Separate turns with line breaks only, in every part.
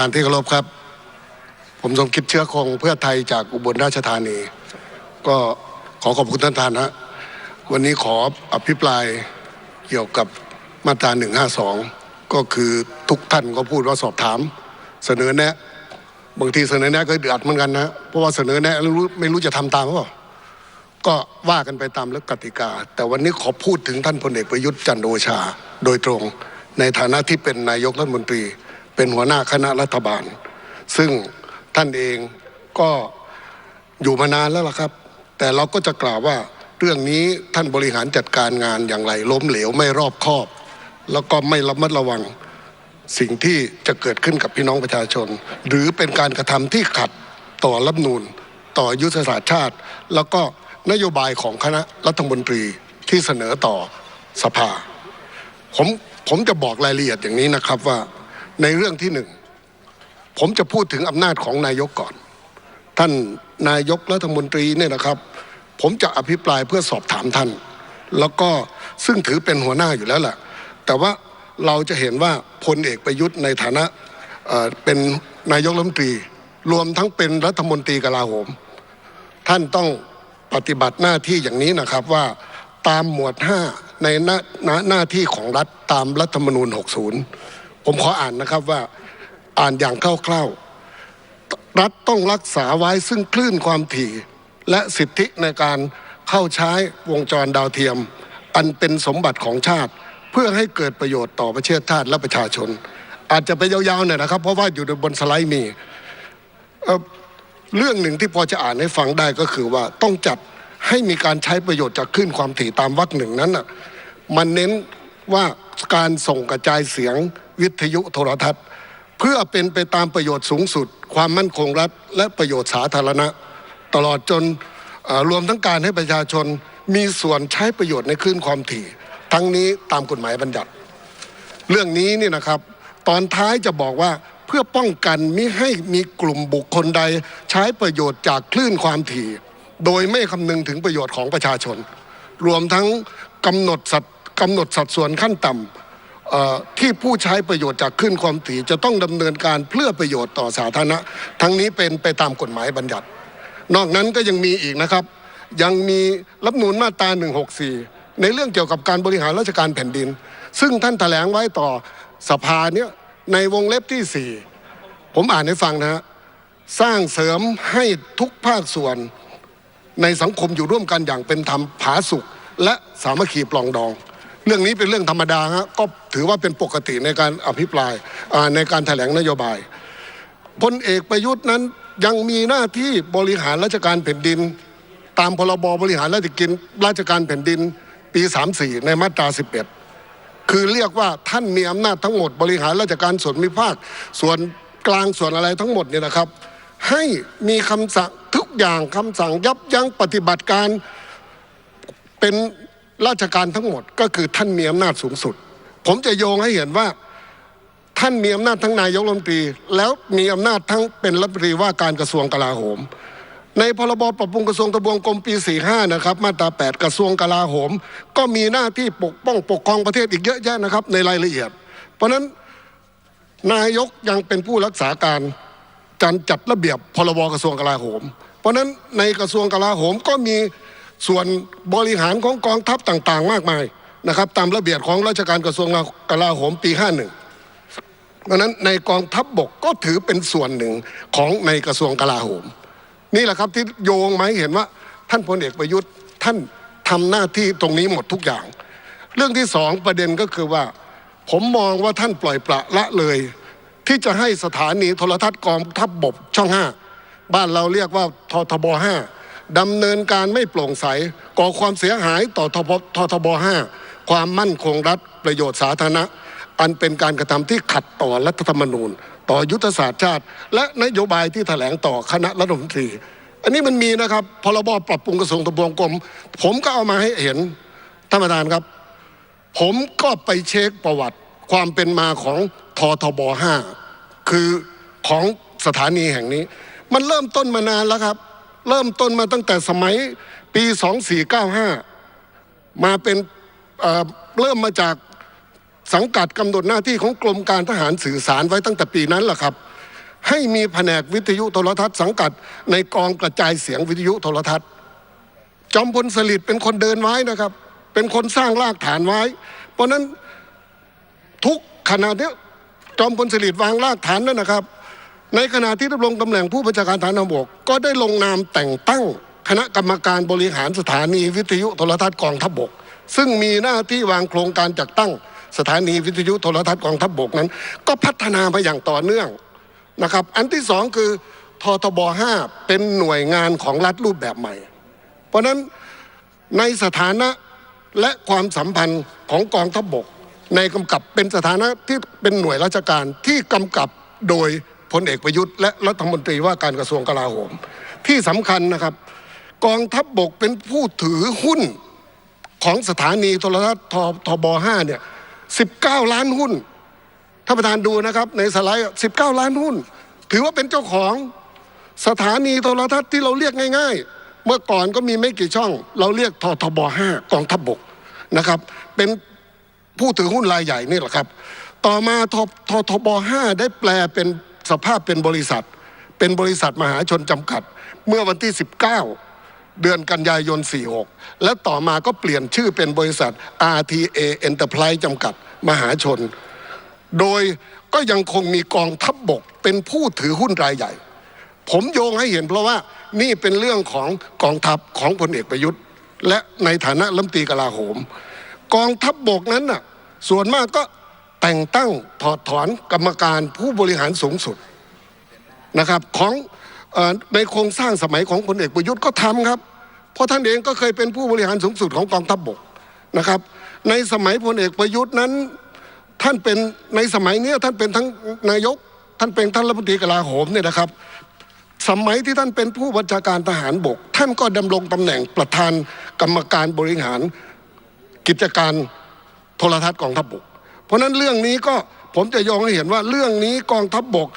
อ่านที่เคารพครับ ผมสมคิดเชื้อคงเพื่อไทยจากอุบลราชธานี ก็ขอขอบคุณท่านทานฮะวันนี้ขออภิปรายเกี่ยวกับมาตรา 152 ก็คือทุกท่านก็พูดว่าสอบถาม เสนอแนะ บางทีเสนอแนะก็เดือดเหมือนกันนะเพราะว่าเสนอแนะแล้วรู้ไม่รู้จะทำตามหรือก็ว่ากันไปตามเรื่องกติกา แต่วันนี้ขอพูดถึงท่านพลเอกประยุทธ์จันทร์โอชา โดยตรงในฐานะที่เป็นนายกรัฐมนตรี เป็นหัวหน้าคณะรัฐบาล ซึ่งท่านเองก็อยู่มานานแล้วล่ะครับ แต่เราก็จะกล่าวว่าเรื่องนี้ท่านบริหารจัดการงานอย่างไร ล้มเหลวไม่รอบคอบ แล้วก็ไม่ระมัดระวังสิ่งที่จะเกิดขึ้นกับพี่น้องประชาชน หรือเป็นการกระทำที่ขัดต่อรัฐนูลต่อยุทธศาสตร์ชาติ แล้วก็นโยบายของคณะรัฐมนตรีที่เสนอต่อสภา ผมผมจะบอกรายละเอียดอย่างนี้นะครับว่า ในเรื่องที่หนึ่งผมจะพูดถึงอำนาจของนายกก่อน ท่านนายกรัฐมนตรีเนี่ยนะครับ ผมจะอภิปรายเพื่อสอบถามท่าน แล้วก็ซึ่งถือเป็นหัวหน้าอยู่แล้วแหละแต่ว่าเราจะเห็นว่าพลเอกประยุทธ์ในฐานะเเป็นนายกรัฐมนตรี รวมทั้งเป็นรัฐมนตรีกลาโหม ท่านต้องปฏิบัติหน้าที่อย่างนี้นะครับว่าตามหมวด 5 ในหน้าหน้าหน้าที่ของรัฐตามรัฐธรรมนูญ 60 ผมขออ่านนะครับว่าอ่านอย่างคร่าวๆรัฐต้องรักษาไว้ซึ่งคลื่นความถี่ และสิทธิในการเข้าใช้วงจรดาวเทียม อันเป็นสมบัติของชาติ เพื่อให้เกิดประโยชน์ต่อประเทศชาติและประชาชน อาจจะไปยาวๆหน่อยนะครับ เพราะว่าอยู่บนสไลด์มีเเรื่องหนึ่งที่พอจะอ่านให้ฟังได้ก็คือว่าต้องจัดให้มีการใช้ประโยชน์จากคลื่นความถี่ตามวรรคหนึ่งนั้นน่ะมันเน้นว่าการส่งกระจายเสียง วิทยุโทรทัศน์ เพื่อเป็นไปตามประโยชน์สูงสุด ความมั่นคงรัฐ และประโยชน์สาธารณะ ตลอดจนรวมทั้งการให้ประชาชนมีส่วนใช้ประโยชน์ในคลื่นความถี่ ทั้งนี้ตามกฎหมายบัญญัติ เรื่องนี้นี่นะครับ ตอนท้ายจะบอกว่าเพื่อป้องกันมิให้มีกลุ่มบุคคลใดใช้ประโยชน์จากคลื่นความถี่ โดยไม่คำนึงถึงประโยชน์ของประชาชน รวมทั้งกำหนดสัดกำหนดสัดส่วนขั้นต่ำ ที่ผู้ใช้ประโยชน์จากคลื่นความถี่จะต้องดำเนินการเพื่อประโยชน์ต่อสาธารณะ ทั้งนี้เป็นไปตามกฎหมายบัญญัติ นอกนั้นก็ยังมีอีกนะครับ ยังมีรัฐธรรมนูลมาตรา 164 ในเรื่องเกี่ยวกับการบริหารราชการแผ่นดิน ซึ่งท่านแถลงไว้ต่อสภาเนี่ยในวงเล็บที่ 4 ผมอ่านให้ฟังนะฮะสร้างเสริมให้ทุกภาคส่วนในสังคมอยู่ร่วมกันอย่างเป็นธรรมผาสุกและสามัคคีปลองดอง เรื่องนี้เป็นเรื่องธรรมดาฮะก็ถือว่าเป็นปกติในการอภิปรายในการแถลงนโยบายพลเอกประยุทธ์นั้นยังมีหน้าที่บริหารราชการแผ่นดิน ตามพรบบริหารราชกินราชการแผ่นดินปี 34 ในมาตรา 11 คือเรียกว่าท่านมีอำนาจทั้งหมดบริหารราชการส่วนมิภาค ส่วนกลางส่วนอะไรทั้งหมดเนี่ยนะครับ ให้มีคำสั่งทุกอย่างคำสั่งยับยั้งปฏิบัติการเป็น ราชการทั้งหมดก็คือท่านมีอำนาจสูงสุด ผมจะโยงให้เห็นว่าท่านมีอำนาจทั้งนายกรัฐมนตรี แล้วมีอำนาจทั้งเป็นรัฐมนตรีว่าการกระทรวงกลาโหม ในพรบปรับปรุงกระทรวงทบวงกรมปี 45 นะครับ มาตรา 8 กระทรวงกลาโหม ก็มีหน้าที่ปกป้องปกครองประเทศอีกเยอะแยะนะครับ ในรายละเอียด เพราะนั้นนายกยังเป็นผู้รักษาการการจัดระเบียบพรบกระทรวงกลาโหม เพราะนั้นในกระทรวงกลาโหมก็มี ส่วนบริหารของกองทัพต่างๆ มากมายนะครับตามระเบียบของราชการกระทรวงกลาโหมปี 51เพราะนั้นในกองทัพบบกก็ถือเป็นส่วนหนึ่งของในกระทรวงกลาโหม นี่แหละครับที่โยงมาให้เห็นว่าท่านพลเอกประยุทธ์ท่านทำหน้าที่ตรงนี้หมดทุกอย่าง เรื่องที่สองประเด็นก็คือว่า ผมมองว่าท่านปล่อยปละละเลย ที่จะให้สถานีโทรทัศน์กองทัพบบช่องห้าบ้านเราเรียกว่าททบห้า ดำเนินการไม่โปร่งใส ก่อความเสียหายต่อทบททบห้าความมั่นคงรัฐประโยชน์สาธารณะ อันเป็นการกระทำที่ขัดต่อรัฐธรรมนูญ ต่อยุทธศาสตร์ชาติ และนโยบายที่แถลงต่อคณะรัฐมนตรี อันนี้มันมีนะครับพรบปรับปรุงกระทรวงทบวงกรมผมก็เอามาให้เห็นท่านประธานครับ ผมก็ไปเช็คประวัติความเป็นมาของททบห้าคือของสถานีแห่งนี้ มันเริ่มต้นมานานแล้วครับ เริ่มต้นมาตั้งแต่สมัยปี 2495 มาเป็นเเริ่มมาจากสังกัดกำหนดหน้าที่ของกรมการทหารสื่อสารไว้ตั้งแต่ปีนั้นแหละครับ ให้มีแผนกวิทยุโทรทัศน์สังกัดในกองกระจายเสียงวิทยุโทรทัศน์ จอมพลสฤษดิ์เป็นคนเดินไว้นะครับ เป็นคนสร้างรากฐานไว้ เพราะฉะนั้นทุกขณะเนี้ยจอมพลสฤษดิ์วางรากฐานนั่นนะครับ ในขณะที่ดำรงตำแหน่งผู้บัญชาการฐานบก ก็ได้ลงนามแต่งตั้งคณะกรรมการบริหารสถานีวิทยุโทรทัศน์กองทัพบก ซึ่งมีหน้าที่วางโครงการจัดตั้งสถานีวิทยุโทรทัศน์กองทัพบกนั้น ก็พัฒนามาอย่างต่อเนื่องนะครับ อันที่สองคือททบ5เป็นหน่วยงานของรัฐรูปแบบใหม่ เพราะนั้นในสถานะและความสัมพันธ์ของกองทัพบก ในกำกับเป็นสถานะที่เป็นหน่วยราชการที่กำกับโดย พลเอกประยุทธ์และรัฐมนตรีว่าการกระทรวงกลาโหม ที่สำคัญนะครับ กองทัพบกเป็นผู้ถือหุ้นของสถานีโทรทัศน์ททบ5เนี่ย19ล้านหุ้นท่านประธานดูนะครับในสไลด์19ล้านหุ้น ถือว่าเป็นเจ้าของสถานีโทรทัศน์ที่เราเรียกง่าย ๆ เมื่อก่อนก็มีไม่กี่ช่อง เราเรียกททบ5กองทัพบกนะครับ เป็นผู้ถือหุ้นรายใหญ่นี่แหละครับ ต่อมาทททบ5ได้แปลเป็น สภาพเป็นบริษัท เป็นบริษัทมหาชนจำกัด เมื่อวันที่ 19 เดือนกันยายน 46 และต่อมาก็เปลี่ยนชื่อเป็นบริษัท RTA Enterprise จำกัดมหาชน โดยก็ยังคงมีกองทัพบบกเป็นผู้ถือหุ้นรายใหญ่ ผมโยงให้เห็นเพราะว่านี่เป็นเรื่องของกองทัพของพลเอกประยุทธ์ และในฐานะรัมตีกลาโหม กองทัพบบกนั้นน่ะส่วนมากก็ แต่งตั้งถอดถอนกรรมการผู้บริหารสูงสุดนะครับของอในโครงสร้างสมัยของพลเอกประยุทธ์ก็ทำครับ เพราะท่านเองก็เคยเป็นผู้บริหารสูงสุดของกองทัพบบกนะครับ ในสมัยพลเอกประยุทธ์นั้นท่านเป็นในสมัยนี้ท่านเป็นทั้งนายก ท่านเป็นท่านรัฐมนตรีกลาโหมเนี่ยนะครับ สมัยที่ท่านเป็นผู้บัญชาการทหารบก ท่านก็ดำรงตำแหน่งประธานกรรมการบริหารกิจการโทรทัศน์กองทัพบก เพราะฉะนั้นเรื่องนี้ก็ผมจะโยงให้เห็นว่าเรื่องนี้กองทัพบก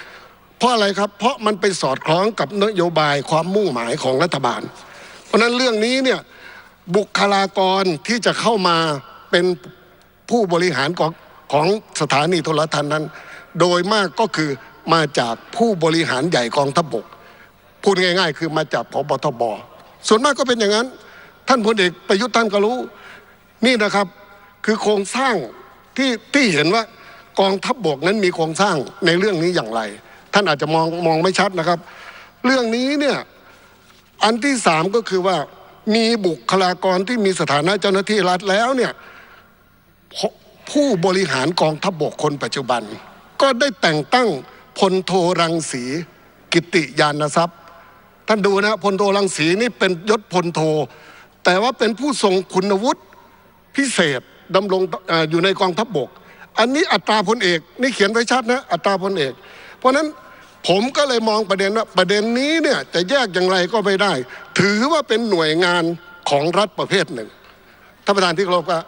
เพราะอะไรครับ เพราะมันไปสอดคล้องกับนโยบายความมุ่งหมายของรัฐบาล เพราะนั้นเรื่องนี้เนี่ยบุคลากรที่จะเข้ามาเป็นผู้บริหารของของสถานีโทรทัศน์นั้น โดยมากก็คือมาจากผู้บริหารใหญ่กองทัพบกพูดง่ายๆ คือมาจากพบทบส่วนมากก็เป็นอย่างนั้น ท่านพลเอกประยุทธ์ท่านก็รู้ นี่นะครับคือโครงสร้าง ที่ที่เห็นว่ากองทัพบกนั้นมีโครงสร้างในเรื่องนี้อย่างไร ท่านอาจจะมองมองไม่ชัดนะครับ เรื่องนี้เนี่ยอันที่สามก็คือว่ามีบุคลากรที่มีสถานะเจ้าหน้าที่รัฐแล้วเนี่ยผู้บริหารกองทัพบกคนปัจจุบัน ก็ได้แต่งตั้งพลโทรังสีกิติยานทรัพย์ ท่านดูนะพลโทรังสีนี่เป็นยศพลโท แต่ว่าเป็นผู้ทรงคุณวุฒิพิเศษ ดำรงออยู่ในกองทัพบก อันนี้อัตราพลเอก นี่เขียนไว้ชัดนะอัตราพลเอก เพราะฉะนั้นผมก็เลยมองประเด็นว่าประเด็นนี้เนี่ยจะแยกอย่างไรก็ไม่ได้ ถือว่าเป็นหน่วยงานของรัฐประเภทหนึ่งท่านประธานที่เคารพครับ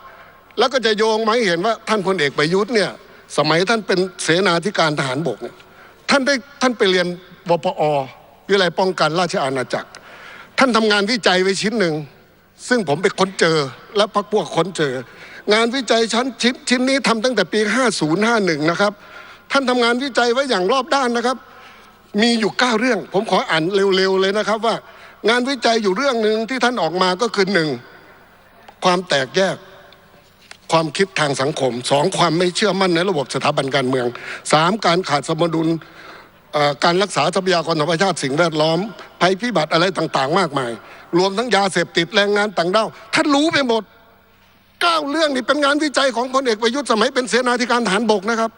แล้วก็จะโยงมาให้เห็นว่าท่านพลเอกประยุทธ์เนี่ยสมัยท่านเป็นเสนาธิการทหารบกเนี่ยท่านได้ท่านไปเรียนวปอวิทยาลัยป้องกันราชอาณาจักร ท่านทำงานวิจัยไว้ชิ้นหนึ่ง ซึ่งผมไปค้นเจอและพักพวกค้นเจอ งานวิจัยชั้นชิ้นชิ้นนี้ทำตั้งแต่ปี 5051 นะครับ ท่านทำงานวิจัยไว้อย่างรอบด้านนะครับ มีอยู่เก้าเรื่อง ผมขออ่านเร็วๆเลยนะครับว่า งานวิจัยอยู่เรื่องหนึ่งที่ท่านออกมาก็คือหนึ่งความแตกแยกความคิดทางสังคมสองความไม่เชื่อมั่นในระบบสถาบันการเมืองสามการขาดสมดุลการรักษาทรัพยากรธรรมชาติสิ่งแวดล้อม ภัยพิบัติอะไรต่าง ๆ มากมาย รวมทั้งยาเสพติดแรงงานต่างด้าวท่านรู้ไปหมด เก้าเรื่องนี่เป็นงานวิจัยของพลเอกประยุทธ์สมัยเป็นเสนาธิการทหารบกนะครับ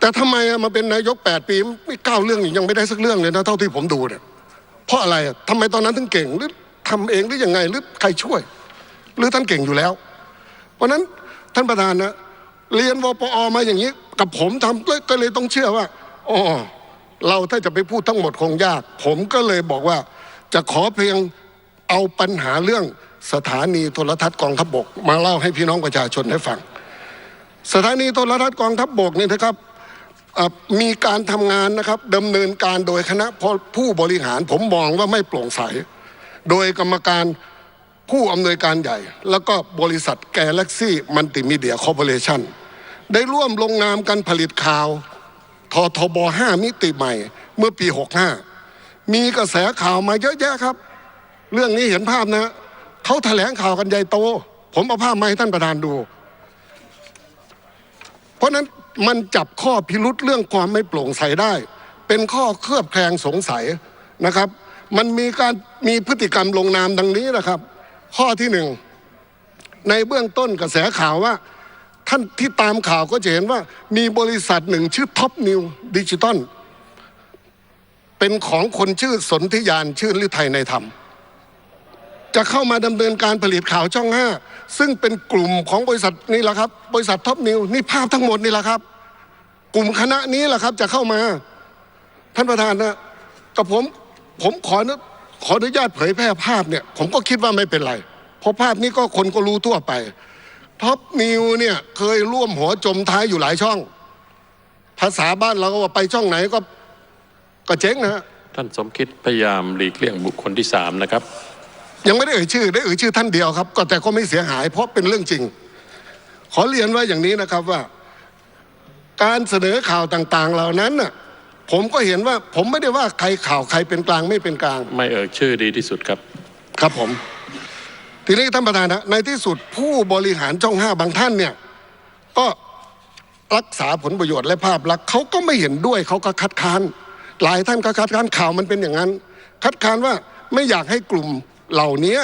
แต่ทำไมมาเป็นนายกแปดปีไม่เก้าเรื่องนี่ยังไม่ได้สักเรื่องเลยนะเท่าที่ผมดูเนี่ยเพราะอะไรอะทำไมตอนนั้นถึงเก่งหรือทำเองหรือยังไงหรือใครช่วย หรือท่านเก่งอยู่แล้ว เพราะนั้นท่านประธานนะเรียนวปอมาอย่างนี้ กับผมทำก็เลยต้องเชื่อว่าอ๋อเราถ้าจะไปพูดทั้งหมดคงยาก ผมก็เลยบอกว่าจะขอเพียง เอาปัญหาเรื่องสถานีโทรทัศน์กองทัพบก มาเล่าให้พี่น้องประชาชนได้ฟัง สถานีโทรทัศน์กองทัพบกนี่นะครับมีการทำงานนะครับดำเนินการโดยคณะผู้บริหารผมมองว่าไม่โปร่งใส โดยกรรมการผู้อำนวยการใหญ่ แล้วก็บริษัทแกลเล็กซี่มัลติมีเดียคอร์ปอเรชั่นได้ร่วมลงนามกันผลิตข่าวททบห้ามิติใหม่ เมื่อปีหกห้ามีกระแสข่าวมาเยอะแยะครับ เรื่องนี้เห็นภาพนะ เขาแถลงข่าวกันใหญ่โต ผมเอาภาพมาให้ท่านประธานดู เพราะนั้นมันจับข้อพิรุษเรื่องความไม่โปร่งใสได้ เป็นข้อเคลือบแคลงสงสัยนะครับ มันมีการมีพฤติกรรมลงนามดังนี้นะครับ ข้อที่หนึ่งในเบื้องต้นกระแสข่าวว่า ท่านที่ตามข่าวก็จะเห็นว่า มีบริษัทหนึ่งชื่อท็อปนิวดิจิตอลเป็นของคนชื่อสนธิยานชื่อฤทัยในธรรม จะเข้ามาดำเนินการผลิตข่าวช่องห้าซึ่งเป็นกลุ่มของบริษัทนี่แหละครับ บริษัทท็อปนิวนี่ภาพทั้งหมดนี่แหละครับ กลุ่มคณะนี้แหละครับ จะเข้ามา ท่านประธานนะกับผมผมขอขออนุญาตเผยแพร่ภาพเนี่ย ผมก็คิดว่าไม่เป็นไร เพราะภาพนี้ก็คนก็รู้ทั่วไปท็อปนิวเนี่ยเคยร่วมหัวจมท้ายอยู่หลายช่อง ภาษาบ้านเราก็ว่าไปช่องไหนก็ก็เจ๊งนะฮะ
ท่านสมคิดพยายามหลีกเลี่ยงบุคคลที่สามนะครับ
ยังไม่ได้เอ่ยชื่อ ได้เอ่ยชื่อท่านเดียวครับก็แต่ก็ไม่เสียหาย เพราะเป็นเรื่องจริง ขอเรียนว่าอย่างนี้นะครับว่า การเสนอข่าวต่างๆ เหล่านั้นน่ะผมก็เห็นว่าผมไม่ได้ว่าใครข่าวใครเป็นกลางไม่เป็นกลาง
ไม่เอ่ยชื่อดีที่สุดครับ
ครับผม ทีนี้ท่านประธานนะในที่สุดผู้บริหารช่องห้าบางท่านเนี่ย ก็รักษาผลประโยชน์และภาพลักษณ์เขาก็ไม่เห็นด้วยเขาก็คัดค้าน หลายท่านก็คัดค้านข่าวมันเป็นอย่างนั้น คัดค้านว่าไม่อยากให้กลุ่ม เหล่านี้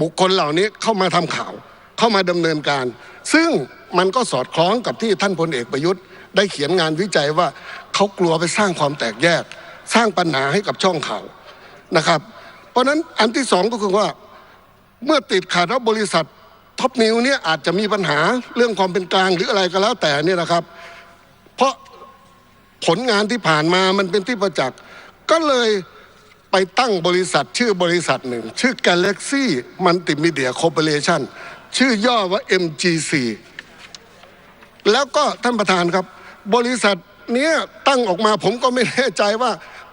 บุคคลเหล่านี้เข้ามาทำข่าวเข้ามาดำเนินการ ซึ่งมันก็สอดคล้องกับที่ท่านพลเอกประยุทธ์ ได้เขียนงานวิจัยว่าเขากลัวไปสร้างความแตกแยก สร้างปัญหาให้กับช่องข่าวนะครับ เพราะฉะนั้นอันที่สองก็คือว่าเมื่อติดขัดว่าบริษัทท็อปนิวเนี่ยอาจจะมีปัญหาเรื่องความเป็นกลางหรืออะไรก็แล้วแต่เนี่ยนะครับ เพราะผลงานที่ผ่านมามันเป็นที่ประจักษ์ก็เลย ไปตั้งบริษัทชื่อบริษัทหนึ่ง ชื่อ Galaxy Multimedia Corporation ชื่อย่อว่า MGC แล้วก็ท่านประธานครับ บริษัทเนี้ยตั้งออกมาผมก็ไม่แน่ใจว่า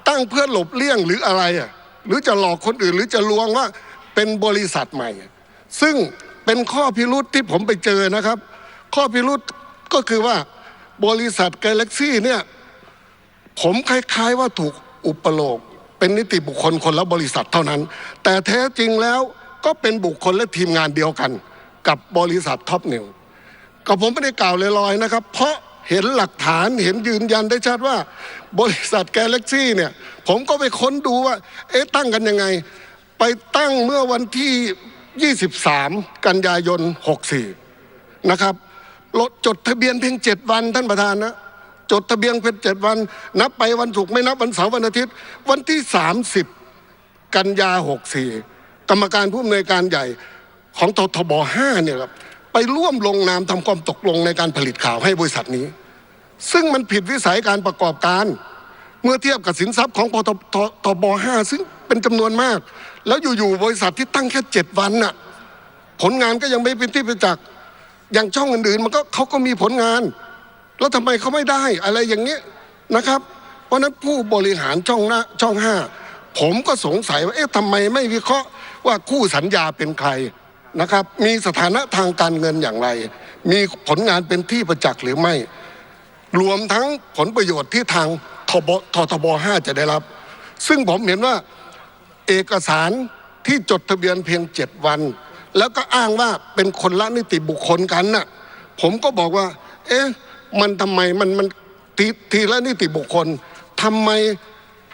ตั้งเพื่อหลบเลี่ยงหรืออะไรอะหรือจะหลอกคนอื่นหรือจะลวงว่าเป็นบริษัทใหม่ ซึ่งเป็นข้อพิรุษที่ผมไปเจอนะครับ ข้อพิรุษก็คือว่าบริษัท Galaxy เนี่ยผมคล้ายๆว่าถูกอุปโลก เป็นนิติบุคคลคนละบริษัทเท่านั้น แต่แท้จริงแล้วก็เป็นบุคคลและทีมงานเดียวกัน กับบริษัทท็อปนิวก็ผมไม่ได้กล่าวลอยๆนะครับ เพราะเห็นหลักฐานเห็นยืนยันได้ชัดว่า บริษัทแกลเล็กซี่เนี่ย ผมก็ไปค้นดูว่า เอ๊ะตั้งกันยังไง ไปตั้งเมื่อวันที่ 23 กันยายน 64 นะครับรถจดทะเบียนเพียงเจ็ดวันท่านประธานนะ จดทะเบียนเพียงเจ็ดวัน นับไปวันศุกร์ไม่นับวันเสาร์วันอาทิตย์ วันที่ 30 กันยา 64 กรรมการผู้อำนวยการใหญ่ของททบ5เนี่ยครับไปร่วมลงนามทำความตกลงในการผลิตข่าวให้บริษัทนี้ ซึ่งมันผิดวิสัยการประกอบการ เมื่อเทียบกับสินทรัพย์ของปตททบ5ซึ่งเป็นจำนวนมาก แล้วอยู่ๆบริษัทที่ตั้งแค่เจ็ดวันน่ะผลงานก็ยังไม่เป็นที่ประจักษ์อย่างช่องอื่นๆมันก็เขาก็มีผลงาน แล้วทำไมเขาไม่ได้อะไรอย่างเงี้ยนะครับ เพราะนั้นผู้บริหารช่องหน้าช่องห้าผมก็สงสัยว่าเอ๊ะทำไมไม่วิเคราะห์ว่าคู่สัญญาเป็นใครนะครับ มีสถานะทางการเงินอย่างไร มีผลงานเป็นที่ประจักษ์หรือไม่ รวมทั้งผลประโยชน์ที่ทางทบททบห้าจะได้รับ ซึ่งผมเห็นว่าเอกสารที่จดทะเบียนเพียงเจ็ดวัน แล้วก็อ้างว่าเป็นคนละนิติบุคคลกันน่ะผมก็บอกว่า เอ๊ะ มันทำไมมันมันทีทีละนิติบุคคลทำไม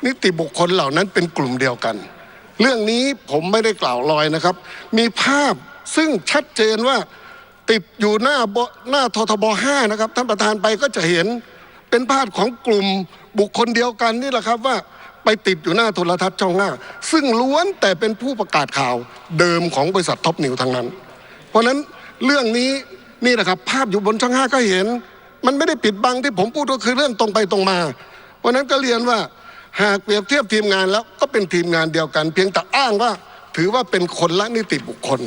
นิติบุคคลเหล่านั้นเป็นกลุ่มเดียวกัน เรื่องนี้ผมไม่ได้กล่าวลอยนะครับ มีภาพซึ่งชัดเจนว่าติดอยู่หน้าหน้าททบห้านะครับ ท่านประธานไปก็จะเห็นเป็นภาพของกลุ่มบุคคลเดียวกันนี่แหละครับว่าไปติดอยู่หน้าโทรทัศน์ช่องห้า ซึ่งล้วนแต่เป็นผู้ประกาศข่าวเดิมของบริษัทท็อปนิวทั้งนั้น เพราะฉะนั้นเรื่องนี้นี่แหละครับ ภาพอยู่บนช่องห้าก็เห็น มันไม่ได้ปิดบังที่ผมพูดก็คือเรื่องตรงไปตรงมา เพราะนั้นก็เรียนว่าหากเปรียบเทียบทีมงานแล้วก็เป็นทีมงานเดียวกัน เพียงแต่อ้างว่าถือว่าเป็นคนละนิติบุคคล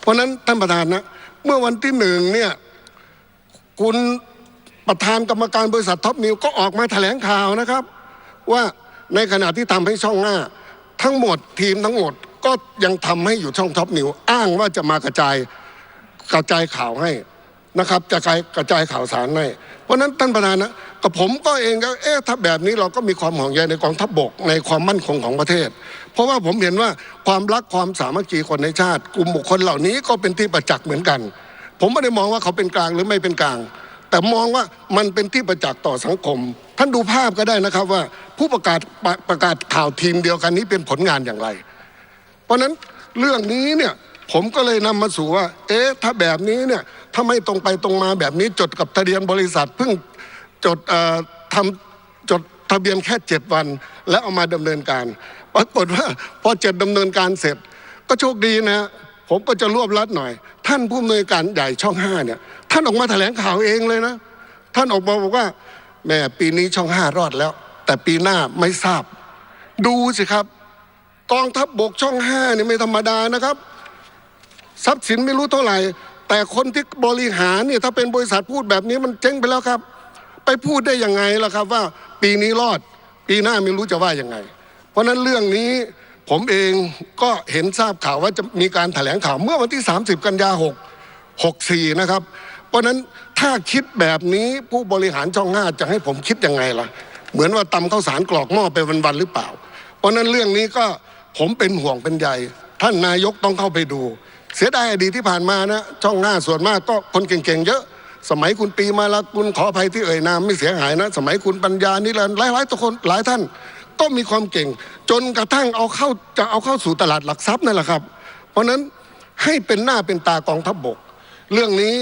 เพราะฉะนั้นท่านประธานนะเมื่อวันที่หนึ่งเนี่ยคุณประธานกรรมการบริษัทท็อปนิวก็ออกมาแถลงข่าวนะครับ ว่าในขณะที่ทำให้ช่องหน้า ทั้งหมดทีมทั้งหมดก็ยังทำให้อยู่ช่องท็อปนิวอ้างว่าจะมากระจายกระจายข่าวให้ นะครับจะกระจายข่าวสารให้เพราะฉะนั้นท่านประธานนะกับผมก็เองก็เอ๊ะถ้าแบบนี้เราก็มีความห่วงใยในกองทัพบกในความมั่นคงของประเทศ เพราะว่าผมเห็นว่าความรักความสามัคคีคนในชาติ กลุ่มบุคคลเหล่านี้ก็เป็นที่ประจักษ์เหมือนกัน ผมไม่ได้มองว่าเขาเป็นกลางหรือไม่เป็นกลาง แต่มองว่ามันเป็นที่ประจักษ์ต่อสังคม ท่านดูภาพก็ได้นะครับว่าผู้ประกาศประประกาศข่าวทีมเดียวกันนี้เป็นผลงานอย่างไร เพราะฉะนั้นเรื่องนี้เนี่ยผมก็เลยนำมาสู่ว่า เอ๊ะถ้าแบบนี้เนี่ย ถ้าไม่ตรงไปตรงมาแบบนี้จดกับทะเบียนบริษัทเพิ่งจดทำจดทะเบียนแค่เจ็ดวัน แล้วเอามาดำเนินการปรากฏว่าพอเจ็ดดำเนินการเสร็จ ก็โชคดีนะผมก็จะรวบรัดหน่อย ท่านผู้อำนวยการใหญ่ช่องห้าเนี่ยท่านออกมาแถลงข่าวเองเลยนะ ท่านออกมาบอกว่าแม่ปีนี้ช่องห้ารอดแล้ว แต่ปีหน้าไม่ทราบ ดูสิครับ กองทัพบบกช่องห้าเนี่ยไม่ธรรมดานะครับ ทรัพย์สินไม่รู้เท่าไหร่ แต่คนที่บริหารเนี่ยถ้าเป็นบริษัทพูดแบบนี้มันเจ๊งไปแล้วครับ ไปพูดได้ยังไงล่ะครับว่าปีนี้รอด ปีหน้าไม่รู้จะว่ายังไง เพราะนั้นเรื่องนี้ผมเองก็เห็นทราบข่าวว่าจะมีการแถลงข่าวเมื่อวันที่ 30 กันยา6 64 นะครับ เพราะนั้นถ้าคิดแบบนี้ผู้บริหารช่องห้าจะให้ผมคิดยังไงล่ะ เหมือนว่าตำข้าวสารกรอกหม้อไปวันๆหรือเปล่า เพราะฉะนั้นเรื่องนี้ก็ผมเป็นห่วงเป็นใยท่านนายกต้องเข้าไปดู เสียดายอดีตที่ผ่านมานะช่องหน้าส่วนมากก็คนเก่งๆเยอะ สมัยคุณปีมาลาคุณขออภัยที่เอ่ยนามไม่เสียหายนะ สมัยคุณปัญญานิรันดร์หลายๆตัวคนหลายท่าน ก็มีความเก่ง จนกระทั่งเอาเข้าจะเอาเข้าสู่ตลาดหลักทรัพย์นั่นแหละครับ เพราะนั้นให้เป็นหน้าเป็นตากองทัพบกเรื่องนี้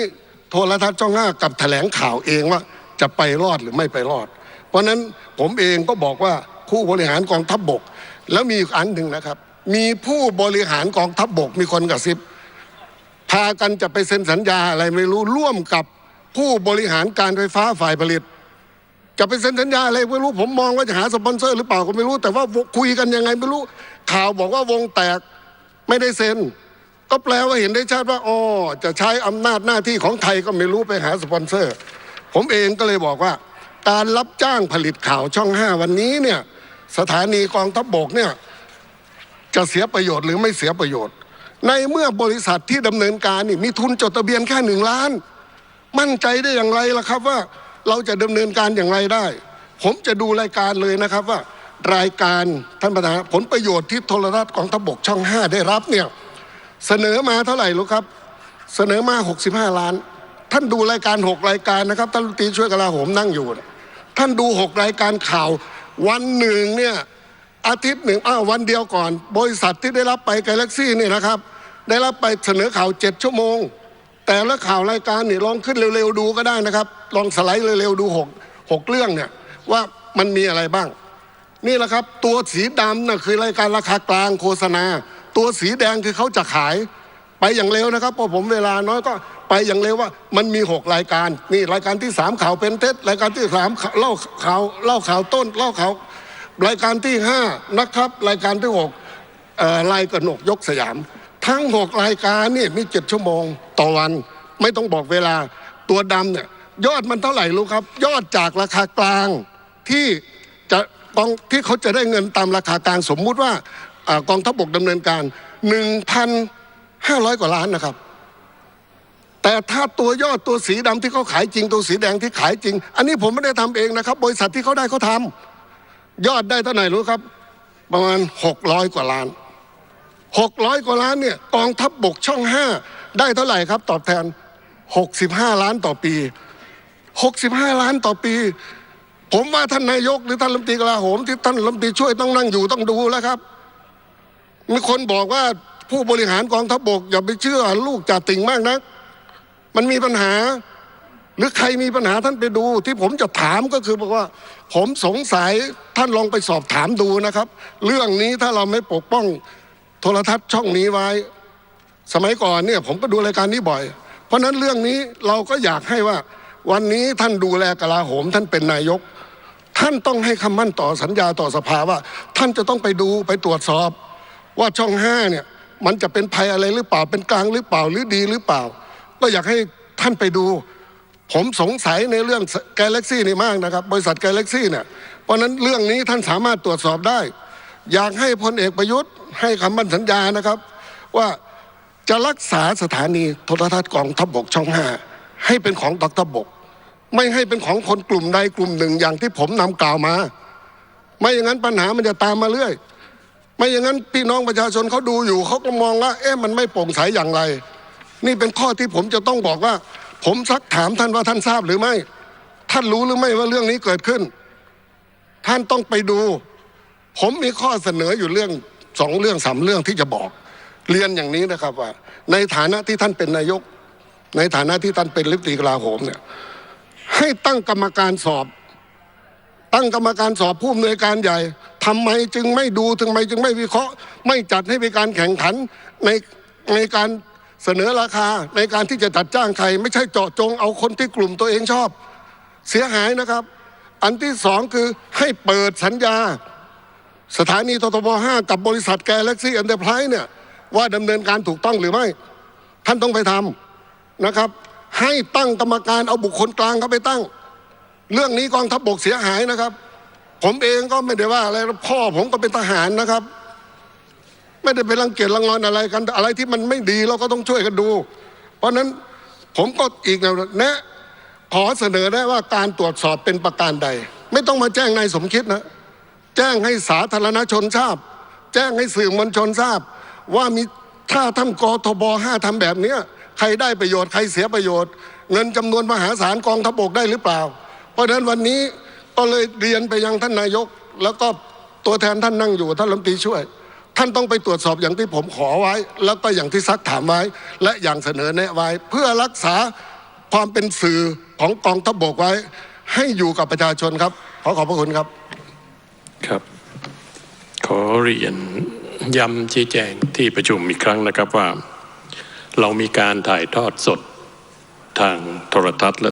โทรทัศน์ช่องห้ากับแถลงข่าวเองว่าจะไปรอดหรือไม่ไปรอด เพราะนั้นผมเองก็บอกว่าผู้บริหารกองทัพบกแล้วมีอีกอันหนึ่งนะครับ มีผู้บริหารกองทัพบกมีคนกระซิบ พากันจะไปเซ็นสัญญาอะไรไม่รู้ร่วมกับผู้บริหารการไฟฟ้าฝ่ายผลิต จะไปเซ็นสัญญาอะไรไม่รู้ผมมองว่าจะหาสปอนเซอร์หรือเปล่าก็ไม่รู้ แต่ว่าคุยกันยังไงไม่รู้ ข่าวบอกว่าวงแตกไม่ได้เซ็นก็แปลว่าเห็นได้ชัดว่าอ๋อจะใช้อำนาจหน้าที่ของไทยก็ไม่รู้ไปหาสปอนเซอร์ ผมเองก็เลยบอกว่า การรับจ้างผลิตข่าวช่องห้าวันนี้เนี่ยสถานีกองทัพบกเนี่ยจะเสียประโยชน์หรือไม่เสียประโยชน์ ในเมื่อบริษัทที่ดำเนินการนี่มีทุนจดทะเบียนแค่หนึ่งล้าน มั่นใจได้อย่างไรล่ะครับว่าเราจะดำเนินการอย่างไรได้ ผมจะดูรายการเลยนะครับว่า รายการท่านประธานผลประโยชน์ที่โทรทัศน์กองทบกช่องห้าได้รับเนี่ยเสนอมาเท่าไหร่รู้ครับ เสนอมา 65 ล้าน ท่านดูรายการ 6 รายการนะครับท่านรัฐมนตรีช่วยกลาโหมนั่งอยู่ ท่านดู 6 รายการข่าววันหนึ่งเนี่ย อาทิตย์หนึ่งอ้าววันเดียวก่อน บริษัทที่ได้รับไปกาแล็กซี่นี่นะครับ ได้รับไปเสนอข่าว7ชั่วโมง แต่ละข่าวรายการเนี่ยลองขึ้นเร็วๆดูก็ได้นะครับ ลองสไลด์เร็วๆดู6 6เรื่องเนี่ยว่ามันมีอะไรบ้าง นี่แหละครับ ตัวสีดำน่ะคือรายการราคากลางโฆษณา ตัวสีแดงคือเขาจะขายไปอย่างเร็วนะครับพราะผมเวลาน้อยก็ไปอย่างเร็วว่า มันมีหกรายการ นี่รายการที่สามข่าวเป็นเท็จรายการที่สามเล่าข่าวเล่าข่าวต้นเล่าข่าว รายการที่ห้านะครับ รายการที่หกเอ่อลายกระหนกยกสยาม ทั้งหกรายการนี่มีเจ็ดชั่วโมงต่อวัน ไม่ต้องบอกเวลาตัวดำเนี่ยยอดมันเท่าไหร่รู้ครับ ยอดจากราคากลางที่จะกองที่เขาจะได้เงินตามราคากลางสมมุติว่าอากองทัพบกดำเนินการ 1,500 กว่าล้านนะครับ แต่ถ้าตัวยอดตัวสีดำที่เขาขายจริงตัวสีแดงที่ขายจริง อันนี้ผมไม่ได้ทำเองนะครับ บริษัทที่เขาได้เขาทำ ยอดได้เท่าไหร่รู้ครับ ประมาณ 600 กว่าล้าน 600 กว่าล้านเนี่ยกองทัพบกช่อง 5 ได้เท่าไหร่ครับ ตอบแทน 65 ล้านต่อปี 65 ล้านต่อปี ผมว่าท่านนายกหรือท่านรัฐมนตรีกลาโหมที่ท่านรัฐมนตรีช่วยต้องนั่งอยู่ต้องดูแล้วครับ มีคนบอกว่าผู้บริหารกองทัพบกอย่าไปเชื่อลูกจ่าติ่งมากนะมันมีปัญหา หรือใครมีปัญหาท่านไปดู ที่ผมจะถามก็คือบอกว่า ผมสงสัยท่านลองไปสอบถามดูนะครับ เรื่องนี้ถ้าเราไม่ปกป้องโทรทัศน์ช่องนี้ไว้ สมัยก่อนเนี่ยผมก็ดูรายการนี้บ่อย เพราะฉะนั้นเรื่องนี้เราก็อยากให้ว่าวันนี้ท่านดูแลกลาโหม ท่านเป็นนายก ท่านต้องให้คำมั่นต่อสัญญาต่อสภาว่า ท่านจะต้องไปดูไปตรวจสอบ ว่าช่องห้าเนี่ยมันจะเป็นภัยอะไรหรือเปล่าเป็นกลางหรือเปล่าหรือดีหรือเปล่า ก็อยากให้ท่านไปดู ผมสงสัยในเรื่องกาแล็กซี่นี่มากนะครับ บริษัทกาแล็กซี่เนี่ยเพราะนั้นเรื่องนี้ท่านสามารถตรวจสอบได้ อยากให้พลเอกประยุทธ์ให้คำมั่นสัญญานะครับ ว่าจะรักษาสถานีโทรทัศน์กองทัพบกช่องห้าให้เป็นของกองทัพบก ไม่ให้เป็นของคนกลุ่มใดกลุ่มหนึ่งอย่างที่ผมนำกล่าวมา ไม่อย่างนั้นปัญหามันจะตามมาเรื่อย ไม่อย่างนั้นพี่น้องประชาชนเขาดูอยู่เขาก็มองว่า เอ๊ะมันไม่โปร่งใสอย่างไร นี่เป็นข้อที่ผมจะต้องบอกว่า ผมซักถามท่านว่าท่านทราบหรือไม่ ท่านรู้หรือไม่ว่าเรื่องนี้เกิดขึ้น ท่านต้องไปดู ผมมีข้อเสนออยู่เรื่องสองเรื่องสามเรื่องที่จะบอก เรียนอย่างนี้นะครับว่า ในฐานะที่ท่านเป็นนายก ในฐานะที่ท่านเป็นรัฐมนตรีกลาโหมเนี่ยให้ตั้งกรรมการสอบ ตั้งกรรมการสอบผู้อำนวยการใหญ่ทำไมจึงไม่ดูทำไมจึงไม่วิเคราะห์ ไม่จัดให้มีการแข่งขันในในการ เสนอราคาในการที่จะจัดจ้างใคร ไม่ใช่เจาะจงเอาคนที่กลุ่มตัวเองชอบ เสียหายนะครับ อันที่สองคือให้เปิดสัญญา สถานีททบห้ากับบริษัทแกลเล็กซี่อันเดอร์ไพรส์เนี่ยว่าดำเนินการถูกต้องหรือไม่ ท่านต้องไปทำนะครับ ให้ตั้งกรรมการเอาบุคคลกลางเข้าไปตั้ง เรื่องนี้กองทัพบกเสียหายนะครับ ผมเองก็ไม่ได้ว่าอะไรพ่อผมก็เป็นทหารนะครับ ไม่ได้ไปรังเกียจรังงอนอะไรกัน อะไรที่มันไม่ดีเราก็ต้องช่วยกันดู เพราะนั้นผมก็อีกแนวแนะขอเสนอได้ว่าการตรวจสอบเป็นประการใด ไม่ต้องมาแจ้งนายสมคิดนะ แจ้งให้สาธารณชนทราบ แจ้งให้สื่อมวลชนทราบ ว่ามีถ้าท่านกทบห้าทำแบบเนี้ยใครได้ประโยชน์ใครเสียประโยชน์ เงินจำนวนมหาศาลกองทัพบกได้หรือเปล่า เพราะฉะนั้นวันนี้ก็เลยเรียนไปยังท่านนายก แล้วก็ตัวแทนท่านนั่งอยู่ท่านรัฐมนตรีช่วย ท่านต้องไปตรวจสอบอย่างที่ผมขอไว้ แล้วก็อย่างที่ซักถามไว้ และอย่างเสนอแนะไว้ เพื่อรักษาความเป็นสื่อของกองทัพบกไว้ ให้อยู่กับประชาชนครับ ขอขอบพระคุณครับ
ครับ ขอเรียนย้ำชี้แจงที่ประชุมอีกครั้งนะครับว่า เรามีการถ่ายทอดสดทางโทรทัศน์และ